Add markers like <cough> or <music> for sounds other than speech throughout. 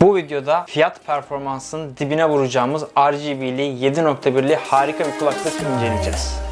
Bu videoda fiyat performansın dibine vuracağımız RGB'li 7.1'li harika bir kulaklık inceleyeceğiz.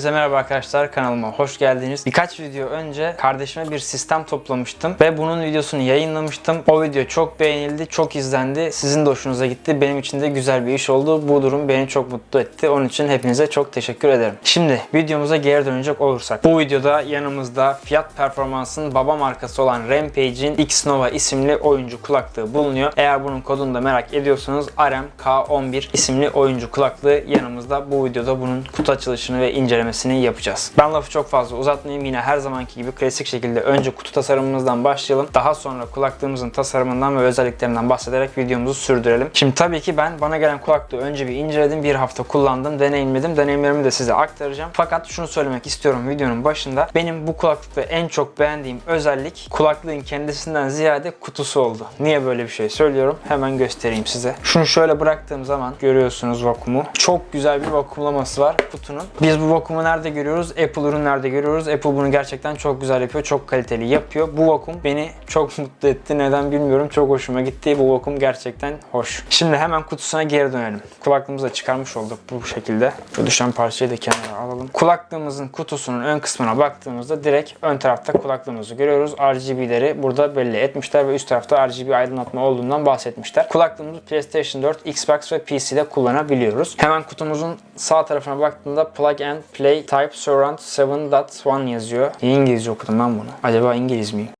Hepinize merhaba arkadaşlar kanalıma hoş geldiniz. Birkaç video önce kardeşime bir sistem toplamıştım ve bunun videosunu yayınlamıştım. O video çok beğenildi, çok izlendi. Sizin de hoşunuza gitti. Benim için de güzel bir iş oldu. Bu durum beni çok mutlu etti. Onun için hepinize çok teşekkür ederim. Şimdi videomuza geri dönecek olursak. Bu videoda yanımızda fiyat performansın baba markası olan Rampage'in X-Nova isimli oyuncu kulaklığı bulunuyor. Eğer bunun kodunu da merak ediyorsanız RM K11 isimli oyuncu kulaklığı yanımızda. Bu videoda bunun kutu açılışını ve incelemesini yapacağız. Ben lafı çok fazla uzatmayayım. Yine her zamanki gibi klasik şekilde önce kutu tasarımımızdan başlayalım. Daha sonra kulaklığımızın tasarımından ve özelliklerinden bahsederek videomuzu sürdürelim. Şimdi tabii ki ben bana gelen kulaklığı önce bir inceledim. Bir hafta kullandım, deneyimledim. Deneyimlerimi de size aktaracağım. Fakat şunu söylemek istiyorum videonun başında. Benim bu kulaklıkta en çok beğendiğim özellik kulaklığın kendisinden ziyade kutusu oldu. Niye böyle bir şey söylüyorum? Hemen göstereyim size. Şunu şöyle bıraktığım zaman görüyorsunuz vakumu. Çok güzel bir vakumlaması var kutunun. Biz bu vakumu nerede görüyoruz? Apple ürünlerde görüyoruz. Apple bunu gerçekten çok güzel yapıyor. Çok kaliteli yapıyor. Bu vakum beni çok <laughs> mutlu etti. Neden bilmiyorum. Çok hoşuma gitti. Bu vakum gerçekten hoş. Şimdi hemen kutusuna geri dönelim. Kulaklığımızı da çıkarmış olduk bu şekilde. Şu düşen parçayı da kenara alalım. Kulaklığımızın kutusunun ön kısmına baktığımızda direkt ön tarafta kulaklığımızı görüyoruz. RGB'leri burada belli etmişler ve üst tarafta RGB aydınlatma olduğundan bahsetmişler. Kulaklığımızı PlayStation 4, Xbox ve PC'de kullanabiliyoruz. Hemen kutumuzun sağ tarafına baktığımda Plug and Play Type Surround 7.1 yazıyor. İngilizce okudum ben bunu. Acaba İngiliz miyim?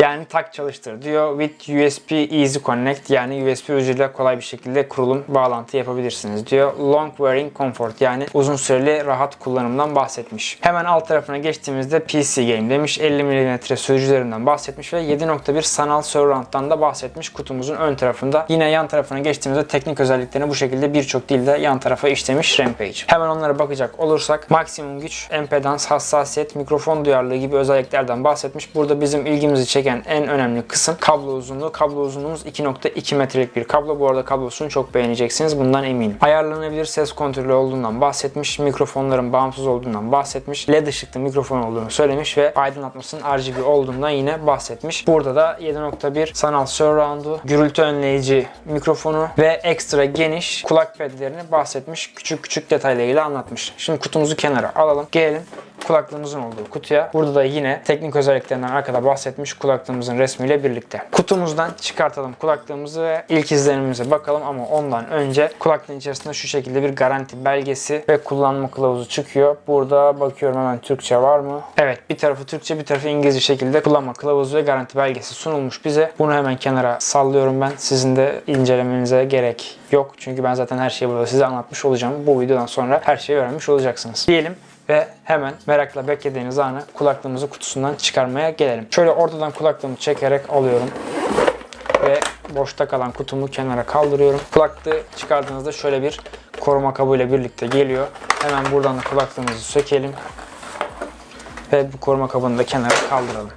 Yani tak çalıştır diyor. With USB Easy Connect yani USB ucuyla kolay bir şekilde kurulum bağlantı yapabilirsiniz diyor. Long Wearing Comfort yani uzun süreli rahat kullanımdan bahsetmiş. Hemen alt tarafına geçtiğimizde PC Game demiş. 50 mm sürücülerinden bahsetmiş ve 7.1 sanal surround'dan da bahsetmiş kutumuzun ön tarafında. Yine yan tarafına geçtiğimizde teknik özelliklerini bu şekilde birçok dilde yan tarafa işlemiş Rampage. Hemen onlara bakacak olursak maksimum güç, empedans, hassasiyet, mikrofon duyarlılığı gibi özelliklerden bahsetmiş. Burada bizim ilgimizi çeken en önemli kısım kablo uzunluğu. Kablo uzunluğumuz 2.2 metrelik bir kablo. Bu arada kablosunu çok beğeneceksiniz. Bundan eminim. Ayarlanabilir ses kontrolü olduğundan bahsetmiş. Mikrofonların bağımsız olduğundan bahsetmiş. LED ışıklı mikrofon olduğunu söylemiş ve aydınlatmasının RGB olduğundan yine bahsetmiş. Burada da 7.1 sanal surround'u, gürültü önleyici mikrofonu ve ekstra geniş kulak pedlerini bahsetmiş. Küçük küçük detaylarıyla anlatmış. Şimdi kutumuzu kenara alalım. Gelelim kulaklığımızın olduğu kutuya. Burada da yine teknik özelliklerinden arkada bahsetmiş kulaklığımızın resmiyle birlikte. Kutumuzdan çıkartalım kulaklığımızı ve ilk izlenimimize bakalım ama ondan önce kulaklığın içerisinde şu şekilde bir garanti belgesi ve kullanma kılavuzu çıkıyor. Burada bakıyorum hemen Türkçe var mı? Evet bir tarafı Türkçe bir tarafı İngilizce şekilde kullanma kılavuzu ve garanti belgesi sunulmuş bize. Bunu hemen kenara sallıyorum ben. Sizin de incelemenize gerek yok. Çünkü ben zaten her şeyi burada size anlatmış olacağım. Bu videodan sonra her şeyi öğrenmiş olacaksınız. Diyelim ve hemen merakla beklediğiniz anı kulaklığımızı kutusundan çıkarmaya gelelim. Şöyle ortadan kulaklığımı çekerek alıyorum ve boşta kalan kutumu kenara kaldırıyorum. Kulaklığı çıkardığınızda şöyle bir koruma kabıyla birlikte geliyor. Hemen buradan da kulaklığımızı sökelim ve bu koruma kabını da kenara kaldıralım.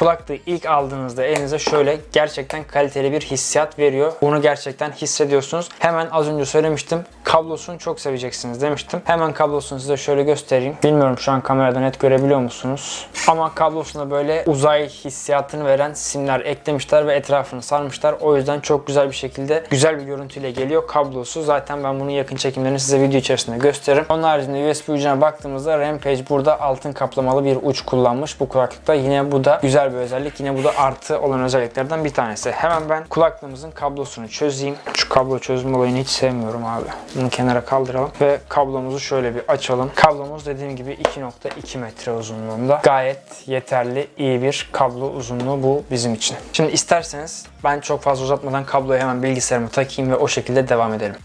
Kulaklığı ilk aldığınızda elinize şöyle gerçekten kaliteli bir hissiyat veriyor. Bunu gerçekten hissediyorsunuz. Hemen az önce söylemiştim. Kablosunu çok seveceksiniz demiştim. Hemen kablosunu size şöyle göstereyim. Bilmiyorum şu an kamerada net görebiliyor musunuz? Ama kablosuna böyle uzay hissiyatını veren simler eklemişler ve etrafını sarmışlar. O yüzden çok güzel bir şekilde güzel bir görüntüyle geliyor kablosu. Zaten ben bunun yakın çekimlerini size video içerisinde gösteririm. Onun haricinde USB ucuna baktığımızda Rampage burada altın kaplamalı bir uç kullanmış bu kulaklıkta. Yine bu da güzel bir özellik. Yine bu da artı olan özelliklerden bir tanesi. Hemen ben kulaklığımızın kablosunu çözeyim. Şu kablo çözme olayını hiç sevmiyorum abi. Bunu kenara kaldıralım ve kablomuzu şöyle bir açalım. Kablomuz dediğim gibi 2.2 metre uzunluğunda. Gayet yeterli, iyi bir kablo uzunluğu bu bizim için. Şimdi isterseniz ben çok fazla uzatmadan kabloyu hemen bilgisayarıma takayım ve o şekilde devam edelim.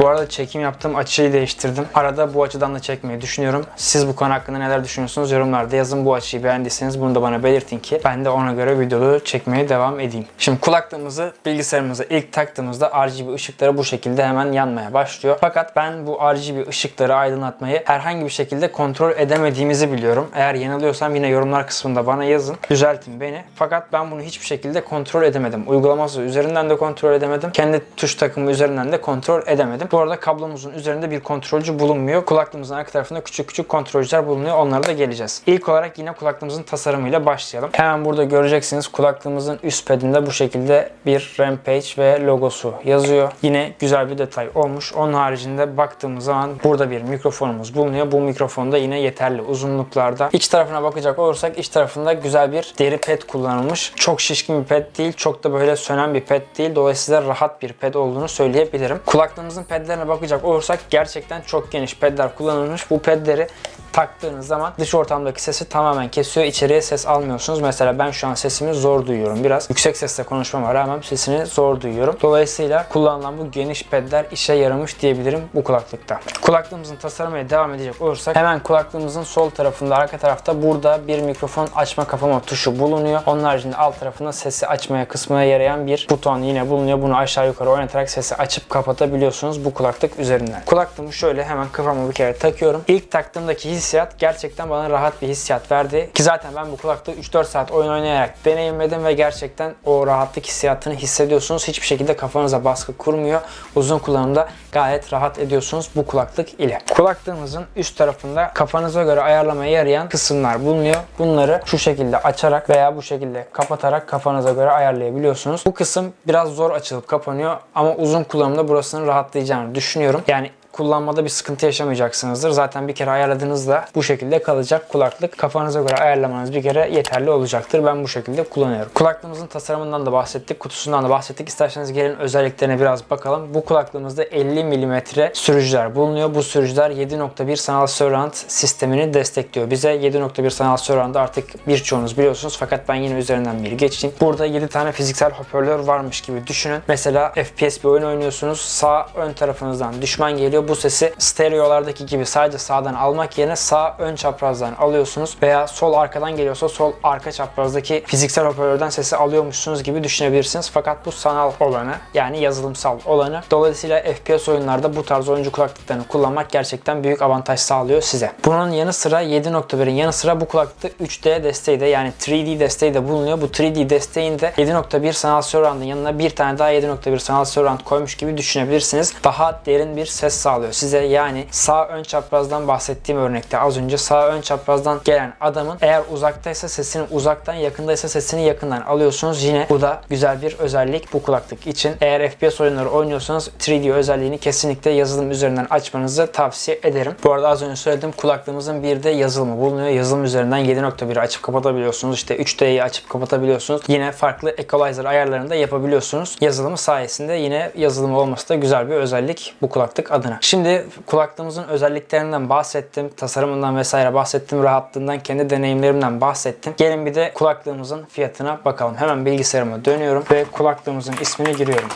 Bu arada çekim yaptığım açıyı değiştirdim. Arada bu açıdan da çekmeyi düşünüyorum. Siz bu konu hakkında neler düşünüyorsunuz yorumlarda yazın. Bu açıyı beğendiyseniz bunu da bana belirtin ki ben de ona göre videoları çekmeye devam edeyim. Şimdi kulaklığımızı bilgisayarımıza ilk taktığımızda RGB ışıkları bu şekilde hemen yanmaya başlıyor. Fakat ben bu RGB ışıkları aydınlatmayı herhangi bir şekilde kontrol edemediğimizi biliyorum. Eğer yanılıyorsam yine yorumlar kısmında bana yazın. Düzeltin beni. Fakat ben bunu hiçbir şekilde kontrol edemedim. Uygulaması üzerinden de kontrol edemedim. Kendi tuş takımı üzerinden de kontrol edemedim. Bu arada kablomuzun üzerinde bir kontrolcü bulunmuyor. Kulaklığımızın arka tarafında küçük küçük kontrolcüler bulunuyor. Onlara da geleceğiz. İlk olarak yine kulaklığımızın tasarımıyla başlayalım. Hemen burada göreceksiniz kulaklığımızın üst pedinde bu şekilde bir Rampage ve logosu yazıyor. Yine güzel bir detay olmuş. Onun haricinde baktığımız zaman burada bir mikrofonumuz bulunuyor. Bu mikrofon da yine yeterli uzunluklarda. İç tarafına bakacak olursak iç tarafında güzel bir deri ped kullanılmış. Çok şişkin bir ped değil. Çok da böyle sönen bir ped değil. Dolayısıyla rahat bir ped olduğunu söyleyebilirim. Kulaklığımızın pedlerine bakacak olursak gerçekten çok geniş pedler kullanılmış. Bu pedleri taktığınız zaman dış ortamdaki sesi tamamen kesiyor. İçeriye ses almıyorsunuz. Mesela ben şu an sesimi zor duyuyorum. Biraz yüksek sesle konuşmama rağmen sesini zor duyuyorum. Dolayısıyla kullanılan bu geniş pedler işe yaramış diyebilirim bu kulaklıkta. Kulaklığımızın tasarımına devam edecek olursak hemen kulaklığımızın sol tarafında arka tarafta burada bir mikrofon açma kapama tuşu bulunuyor. Onun haricinde alt tarafında sesi açmaya kısmına yarayan bir buton yine bulunuyor. Bunu aşağı yukarı oynatarak sesi açıp kapatabiliyorsunuz bu kulaklık üzerinden. Kulaklığımı şöyle hemen kafama bir kere takıyorum. İlk taktığımdaki hissiyat gerçekten bana rahat bir hissiyat verdi. Ki zaten ben bu kulaklığı 3-4 saat oyun oynayarak deneyimledim ve gerçekten o rahatlık hissiyatını hissediyorsunuz. Hiçbir şekilde kafanıza baskı kurmuyor. Uzun kullanımda gayet rahat ediyorsunuz bu kulaklık ile. Kulaklığımızın üst tarafında kafanıza göre ayarlamaya yarayan kısımlar bulunuyor. Bunları şu şekilde açarak veya bu şekilde kapatarak kafanıza göre ayarlayabiliyorsunuz. Bu kısım biraz zor açılıp kapanıyor ama uzun kullanımda burasının rahatlayacağını düşünüyorum. Yani kullanmada bir sıkıntı yaşamayacaksınızdır. Zaten bir kere ayarladığınızda bu şekilde kalacak kulaklık. Kafanıza göre ayarlamanız bir kere yeterli olacaktır. Ben bu şekilde kullanıyorum. Kulaklığımızın tasarımından da bahsettik, kutusundan da bahsettik. İsterseniz gelin özelliklerine biraz bakalım. Bu kulaklığımızda 50 mm sürücüler bulunuyor. Bu sürücüler 7.1 sanal surround sistemini destekliyor. Bize 7.1 sanal surround'ı artık birçoğunuz biliyorsunuz fakat ben yine üzerinden bir geçeyim. Burada 7 tane fiziksel hoparlör varmış gibi düşünün. Mesela FPS bir oyun oynuyorsunuz. Sağ ön tarafınızdan düşman geliyor. Bu sesi stereolardaki gibi sadece sağdan almak yerine sağ ön çaprazdan alıyorsunuz veya sol arkadan geliyorsa sol arka çaprazdaki fiziksel hoparlörden sesi alıyormuşsunuz gibi düşünebilirsiniz. Fakat bu sanal olanı yani yazılımsal olanı. Dolayısıyla FPS oyunlarda bu tarz oyuncu kulaklıklarını kullanmak gerçekten büyük avantaj sağlıyor size. Bunun yanı sıra 7.1'in yanı sıra bu kulaklıkta 3D desteği de yani 3D desteği de bulunuyor. Bu 3D desteğinde 7.1 sanal surround'ın yanına bir tane daha 7.1 sanal surround koymuş gibi düşünebilirsiniz. Daha derin bir ses sağlıyor size. Yani sağ ön çaprazdan bahsettiğim örnekte az önce sağ ön çaprazdan gelen adamın eğer uzaktaysa sesini uzaktan yakındaysa sesini yakından alıyorsunuz. Yine bu da güzel bir özellik bu kulaklık için. Eğer FPS oyunları oynuyorsanız 3D özelliğini kesinlikle yazılım üzerinden açmanızı tavsiye ederim. Bu arada az önce söyledim kulaklığımızın bir de yazılımı bulunuyor. Yazılım üzerinden 7.1'i açıp kapatabiliyorsunuz. İşte 3D'yi açıp kapatabiliyorsunuz. Yine farklı equalizer ayarlarını da yapabiliyorsunuz. Yazılımı sayesinde yine yazılımı olması da güzel bir özellik bu kulaklık adına. Şimdi kulaklığımızın özelliklerinden bahsettim. Tasarımından vesaire bahsettim. Rahatlığından, kendi deneyimlerimden bahsettim. Gelin bir de kulaklığımızın fiyatına bakalım. Hemen bilgisayarıma dönüyorum ve kulaklığımızın ismini giriyorum.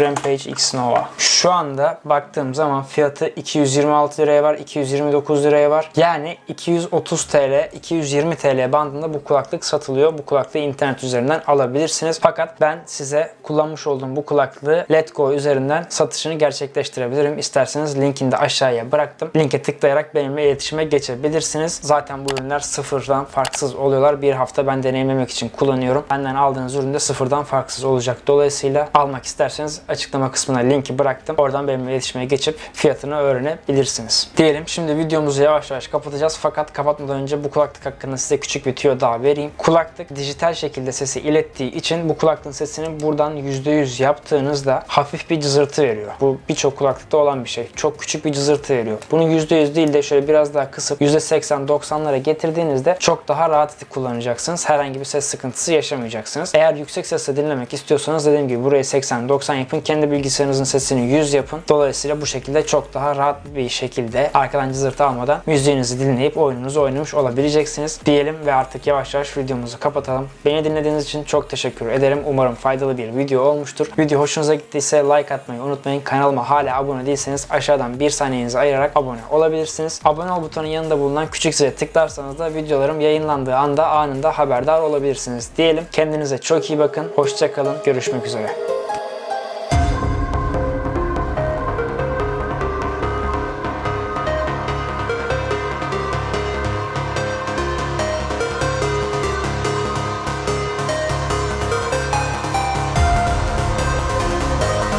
Rampage X Nova. Şu anda baktığım zaman fiyatı 226 liraya var, 229 liraya var. Yani 230 TL, 220 TL bandında bu kulaklık satılıyor. Bu kulaklığı internet üzerinden alabilirsiniz. Fakat ben size kullanmış olduğum bu kulaklığı Letgo üzerinden satışını gerçekleştirebilirim. İsterseniz linkini de aşağıya bıraktım. Linke tıklayarak benimle iletişime geçebilirsiniz. Zaten bu ürünler sıfırdan farksız oluyorlar. Bir hafta ben deneyimlemek için kullanıyorum. Benden aldığınız ürün de sıfırdan farksız olacak. Dolayısıyla almak isterseniz açıklama kısmına linki bıraktım. Oradan benimle iletişime geçip fiyatını öğrenebilirsiniz. Diyelim şimdi videomuzu yavaş yavaş kapatacağız. Fakat kapatmadan önce bu kulaklık hakkında size küçük bir tüyo daha vereyim. Kulaklık dijital şekilde sesi ilettiği için bu kulaklığın sesini buradan %100 yaptığınızda hafif bir cızırtı veriyor. Bu birçok kulaklıkta olan bir şey. Çok küçük bir cızırtı veriyor. Bunu %100 değil de şöyle biraz daha kısıp %80-90'lara getirdiğinizde çok daha rahat kullanacaksınız. Herhangi bir ses sıkıntısı yaşamayacaksınız. Eğer yüksek sesle dinlemek istiyorsanız dediğim gibi burayı 80-90 yapıp yapın. Kendi bilgisayarınızın sesini 100 yapın. Dolayısıyla bu şekilde çok daha rahat bir şekilde arkadan cızırtı almadan müziğinizi dinleyip oyununuzu oynamış olabileceksiniz. Diyelim ve artık yavaş yavaş videomuzu kapatalım. Beni dinlediğiniz için çok teşekkür ederim. Umarım faydalı bir video olmuştur. Video hoşunuza gittiyse like atmayı unutmayın. Kanalıma hala abone değilseniz aşağıdan bir saniyenizi ayırarak abone olabilirsiniz. Abone ol butonun yanında bulunan küçük zile tıklarsanız da videolarım yayınlandığı anda anında haberdar olabilirsiniz. Diyelim kendinize çok iyi bakın. Hoşçakalın. Görüşmek üzere.